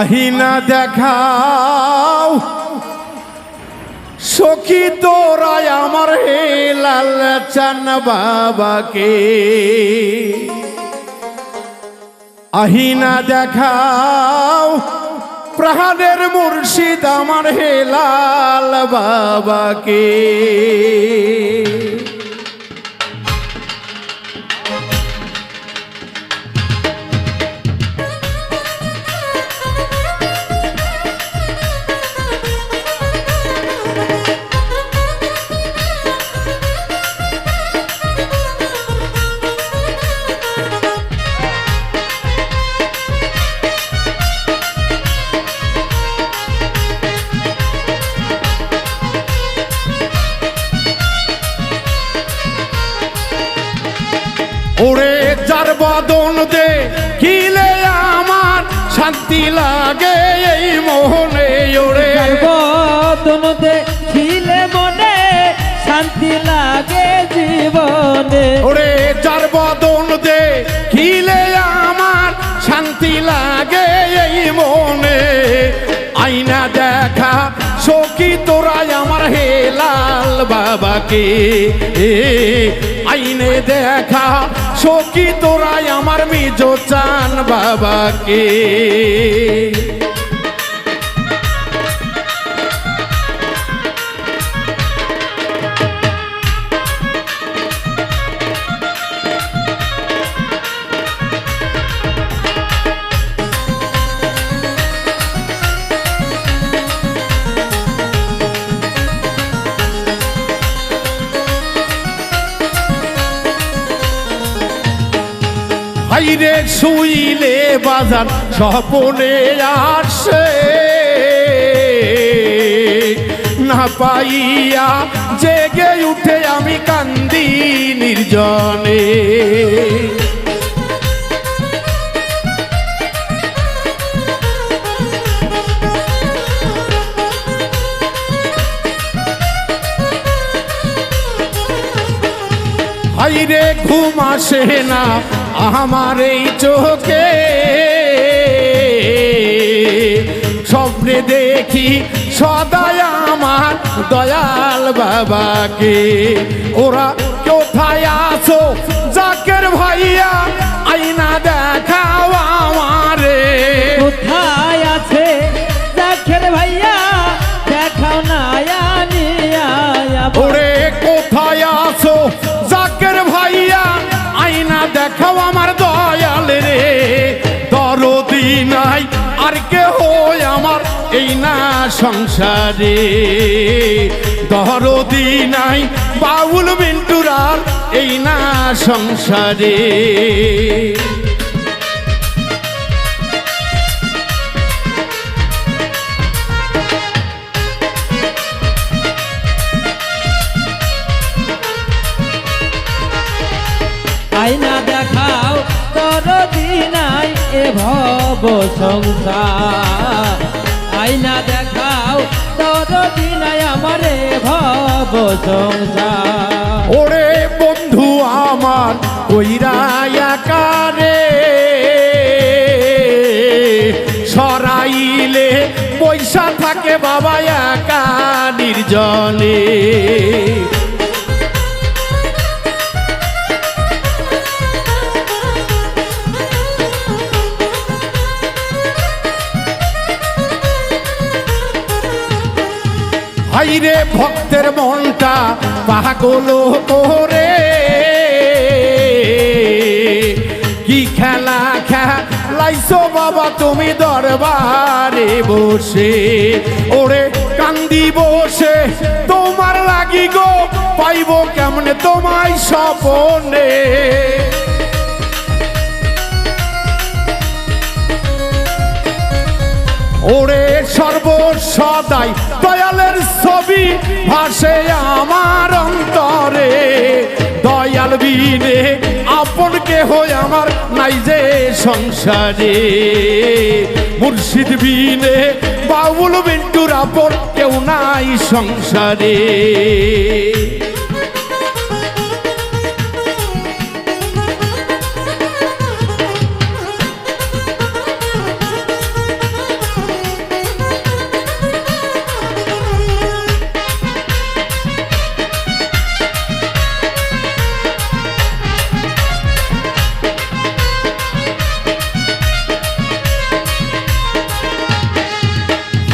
আহিনা দেখাও। সখী তোরাই আমার হে লাল চান বাবাকে। আহিনা দেখাও, প্রাণের মুর্শিদ আমার হে লাল বাবাকে। ওরে যার বদন দে কিলে আমার শান্তি লাগে এই মোহনে ওরে। বদন দেখিলে মনে শান্তি লাগে জীবনে। ওরে যার বদন দে কিলে আমার শান্তি লাগে এই মনে আইনা দেখা সখী তোরাই আমার হে লাল বাবাকে আইনে দেখা সখী তোরাই আমার মিজো চান বাবাকে। হাইরে শুইলে বাজার স্বপনে আসে। না পাইয়া জেগে উঠে আমি কান্দি নির্জনে। হাইরে ঘুম আসে না আমার এই চোখে স্বপ্নে দেখি সদায় আমার দয়াল বাবাকে। ওরা কোথায় আছো? এই না সংসারে। দরদি নাই, বাউল মিন্টুরার এই না সংসারে। আইনা দেখাও তোর দিনাই এ ভব সংসার। আইনা দেখাও তোর দিনাই আমারে ওরে বন্ধু আমার কইরায়াকারে সরাইলে, পয়সা থাকে বাবা একা নির্জনে। হাইরে ভক্তের মনটা পাগল করে। কি খেলা খেলাইছো বাবা তুমি দরবারে বসে? ওরে কান্দি বসে, তোমার লাগি গো পাইবো কেমনে তোমায় স্বপনে? ওরে সর্বসদাই দয়ালের ছবি ভাসে আমার অন্তরে। দয়াল বিনে আপন কেহ আমার নাই যে সংসারে। মুর্শিদ বিনে বাউল বিন্টুর আপন কেউ নাই সংসারে।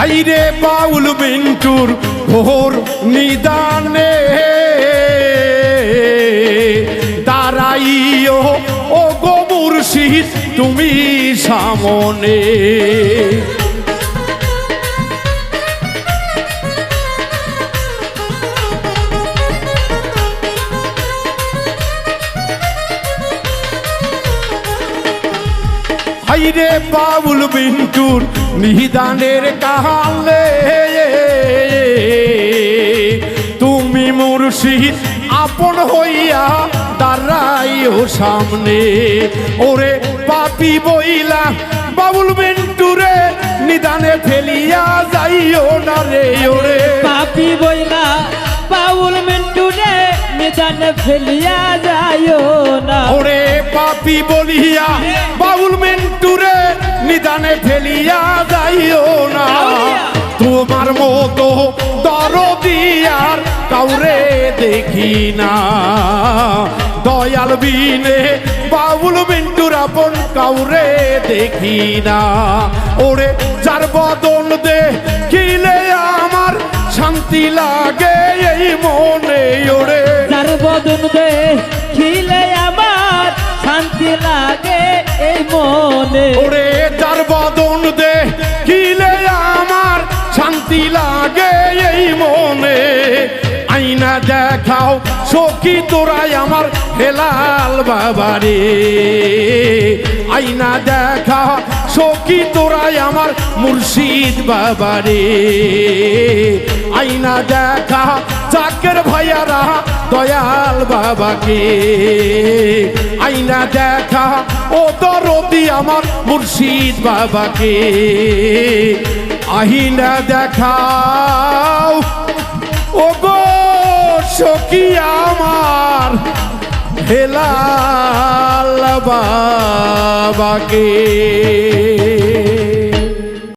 হাইরে বাউল মিন্টুর ঘোর নিদানে। দাঁড়াইও ও গো মুর্শিদ তুমি সামনে। হাইরে বাবুল বিন্টুর নিদানের কাহালে। তুমি মুর্শিদ আপন হইয়া দাঁড়াইও সামনে। ওরে পাপি বইলা বাবুল বিন্টুরে নিদানে ফেলিয়া যাইও না রে ওরে। পাপি বইলা বাবুল মিন্টু রে নিদানে ফেলিয়া যাইও না। ওরে পাপি বলিয়া মিন্টুরে নিদানে ফেলিয়া যাইও না। তোমার মতো দরদিয়ার কাউরে দেখি না। দয়াল বিনে বাউল মিন্টুর আপন কাউরে দেখি না। ওরে যার বদন দে কিলে আমার শান্তি লাগে এই মনে। ওরে যার বদন দে খিলে আমার শান্তি লাগে এই মনে। ওরে লাগে এই মনে। আইনা দেখাও সখী তোরাই আমার হেলাল বাবারে। আইনা দেখা সখী তোরাই আমার মুর্শিদ বাবারে। আইনা দেখা চাকের ভাইয়ারা দয়াল বাবাকে। আইনা দেখা ও দরদি আমার মুর্শিদ বাবাকে। আইনা দেখাও। ও গো সখী আমার হেলাল বাবাকে।